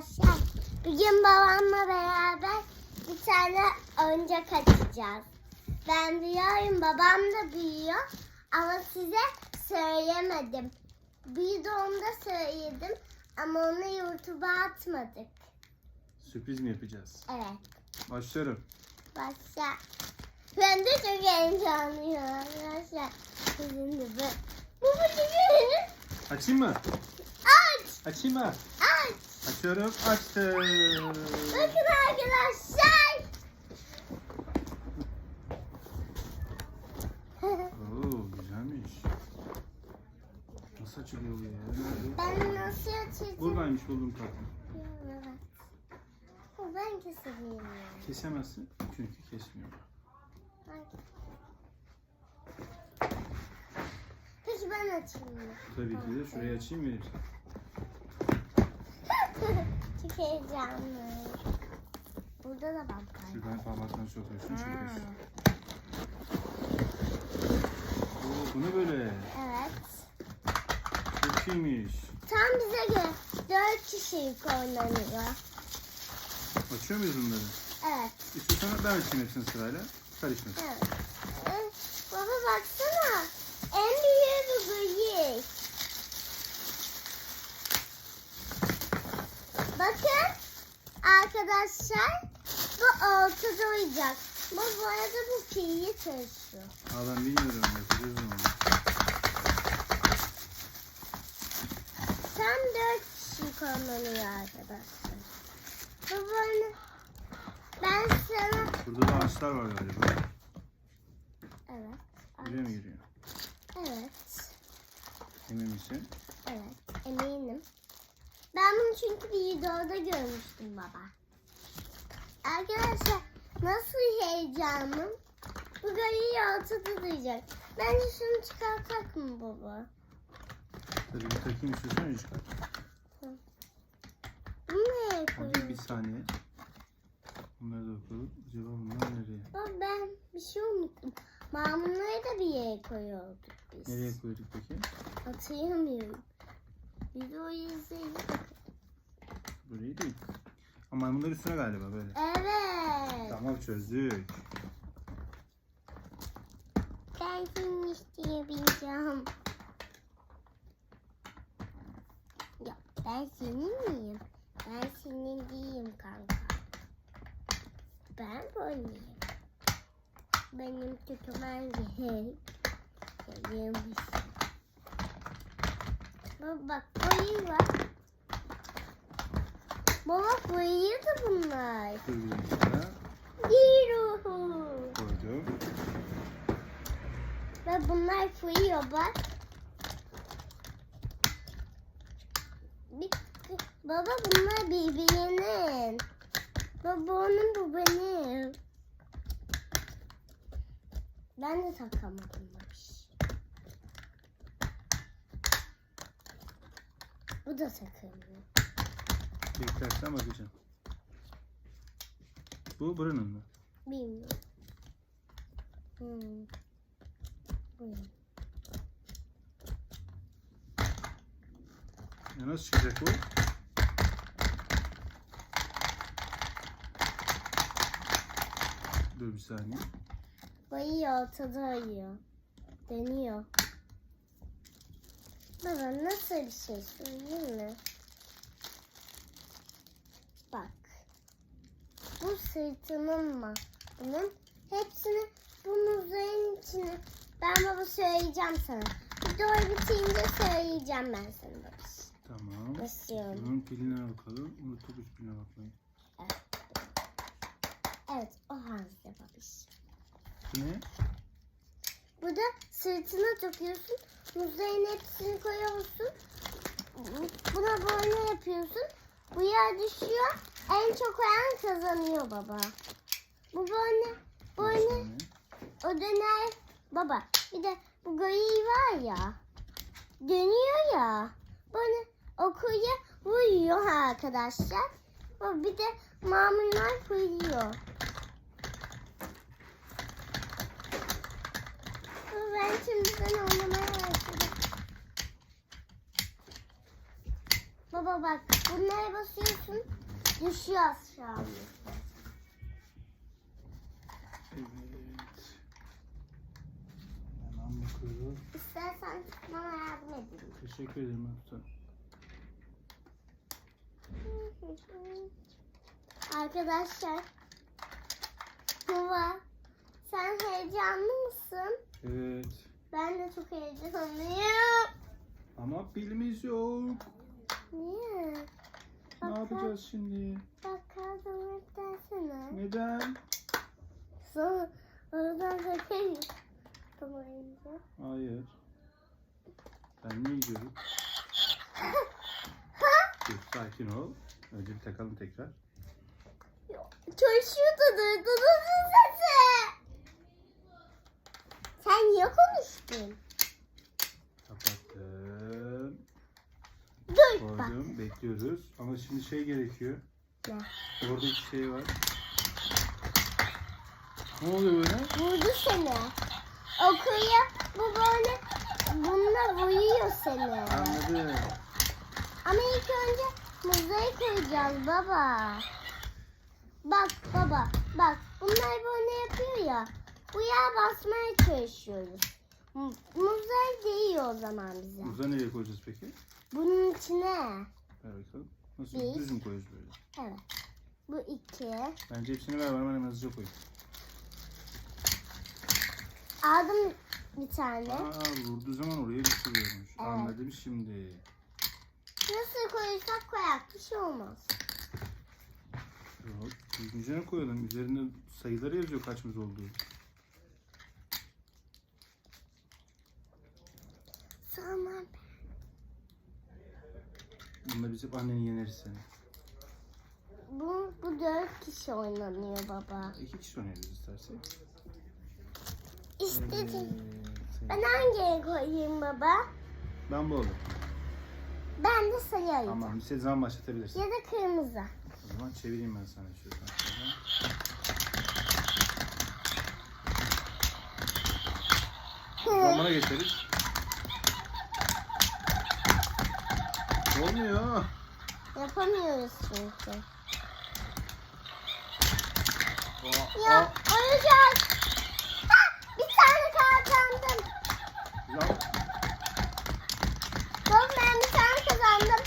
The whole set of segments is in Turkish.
arkadaşlar. Bugün babamla beraber bir tane oyuncak açacağız. Ben büyüyorum, babam da büyüyor. Ama size söylemedim. Videomda söyledim ama onu YouTube'a atmadık. Sürpriz mi yapacağız? Evet, Başlıyorum. başla. Ben de çok heyecanlıyım arkadaşlar. Sizin de bu. Bu bu. Açayım mı? Aç, Açayım mı? Aç. Açıyorum. Açtım. Bakın arkadaşlar. Oo güzelmiş. Nasıl açılıyor bu ya? Nerede? ben nasıl açacağım? Buradaymış buldum kartı. Evet. Ben yani. Kesemezsin çünkü kesmiyor. Peki ben açayım mı? Tabii ki de şurayı açayım verirsin. Heyecanlı. Burada da bak var. Şuradan parmakla sokuyorsun şurada. Oo bu ne böyle? Evet. Çok iyiymiş. Tam bize göre dört kişilik oynanıyor. Açıyor muyuz bunları? Evet. İstiyorsan ben açayım hepsini sırayla. Karışmasın. Evet. Ee, baba baksana. En büyüğü bu büyük. Bakın arkadaşlar bu ortada uyacak. Bu bu arada bu piyi taşıyor. Aa ben bilmiyorum. Yapacağız onu. Tam dört kişi konuluyor arkadaşlar. Bu böyle ben sana Burada da ağaçlar var galiba. evet Buraya mı giriyor? evet Emin misin? Bunu çünkü bir videoda görmüştüm baba. Arkadaşlar nasıl heyecanım? Bu gariyi ortada duyacak. Bence şunu çıkartak mı baba? Tabii bir takayım istiyorsan önce çıkar. Bunu nereye Abi bir saniye. Bunları da koyalım. Acaba bunlar nereye? Baba ben bir şey unuttum. Mamunları da bir yere koyuyorduk biz. Nereye koyduk peki? Hatırlamıyorum. Videoyu izleyin. Burayı değil. Ama bunlar üstüne galiba böyle. Evet. Tamam çözdük. Ben seni isteyebileceğim. Yok ben senin miyim? Ben senin değilim kanka. Ben böyleyim. Benim tutmam gerek. Seviyormuş. Baba bak boyu var. Baba boyu da bunlar. Bir dakika. Yürü. Koydum. Ve bunlar fuyuyor bak. Bir, baba bunlar birbirinin. Baba onun bu benim. Ben de takamadım. Bu da takamıyor. Beklersen bakacağım. Bu buranın mı? Bilmiyorum. Hmm. Buyurun. Ya nasıl çıkacak bu? Dur bir saniye. Bayıyor, ortada ayıyor. Dönüyor. Baba nasıl bir şey söyleyeyim mi? Bak. Bu sırtının mı? Bunun hepsini bu muzeyin içine. Ben baba söyleyeceğim sana. Video bitince söyleyeceğim ben sana baba. Tamam. Basıyorum. Bunun piline bakalım. Unuttuk piline bakmayı. Evet o halde babiş. Bu ne? Burada sırtına takıyorsun. Muzeyin hepsini koyuyorsun. Buna böyle yapıyorsun. Bu yer düşüyor. En çok koyan kazanıyor baba. Bu böyle böyle o döner baba. Bir de bu gayı var ya. Dönüyor ya. Böyle okuya vuruyor arkadaşlar. Bir de mamuller vuruyor. Ben şimdiden oynamaya başladım. Baba bak bunlara basıyorsun düşüyor aşağı. Evet. Hemen bakıyoruz. İstersen bana yardım edeyim. Teşekkür ederim usta. Arkadaşlar. Baba sen heyecanlı mısın? Evet. Ben de çok heyecanlıyım. Ama pilimiz yok. Yapacağız şimdi? Bak kaldırmak dersene. Neden? Sonra oradan takayım. Tamam. Hayır. Ben niye gidiyorum? Dur, sakin ol. Önce bir takalım tekrar. Çalışıyordu duydunuz mu sesi? Sen niye konuştun? Kapattım. Dur bak. Koydum. Bekliyoruz. Ama şimdi şey gerekiyor. Ne? Orada bir şey var. Ne oluyor böyle? Vurdu seni. Okuya bu böyle bununla vuruyor seni. Anladım. Ama ilk önce muzayı koyacağız baba. Bak baba bak bunlar böyle yapıyor ya. Bu yağ basmaya çalışıyoruz. Mu- Muzay değiyor o zaman bize. Buza nereye koyacağız peki? Bunun içine. Ver bakalım. Nasıl? Bir. Düz mü koyuyoruz böyle? Evet. Bu iki. Bence hepsini ver. Hemen hemen hızlıca koy. Aldım bir tane. Aa, vurduğu zaman oraya düşürüyormuş. Evet. Anladım şimdi. Nasıl koyarsak koyak bir şey olmaz. Yok. Düzgünce koyalım. Üzerinde sayıları yazıyor kaçımız olduğu. Tamam. Bunda biz hep anneni yeneriz seni. Bu, bu dört kişi oynanıyor baba. İki kişi oynarız istersek. İstedim. Evet. Ben hangiye koyayım baba? Ben bu olur. Ben de sayı ayıracağım. Tamam. Bir zaman başlatabilirsin. Ya da kırmızı. O zaman çevireyim ben sana şuradan. zaman bana geçeriz. Olmuyor. Yapamıyoruz çünkü. Aa, Ya aa. Ha, bir tane kazandım. lan. Baba ben bir tane kazandım.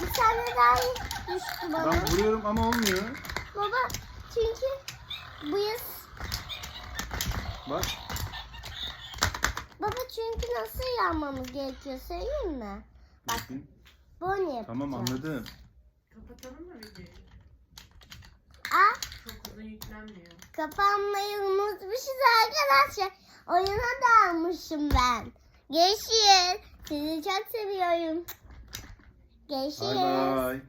Bir tane daha düştü baba. Ben vuruyorum ama olmuyor. Baba çünkü bu yaz... Bak. Baba çünkü nasıl yanmamız gerekiyor söyleyeyim mi? Bak. Bakayım. Böyle yapacağız. Tamam anladım. Kapatalım mı videoyu? Aa, Çok uzun yüklenmiyor. kapanmayı unutmuşuz arkadaşlar. Oyuna dalmışım ben. Görüşürüz. Sizi çok seviyorum. Görüşürüz. Bay bay.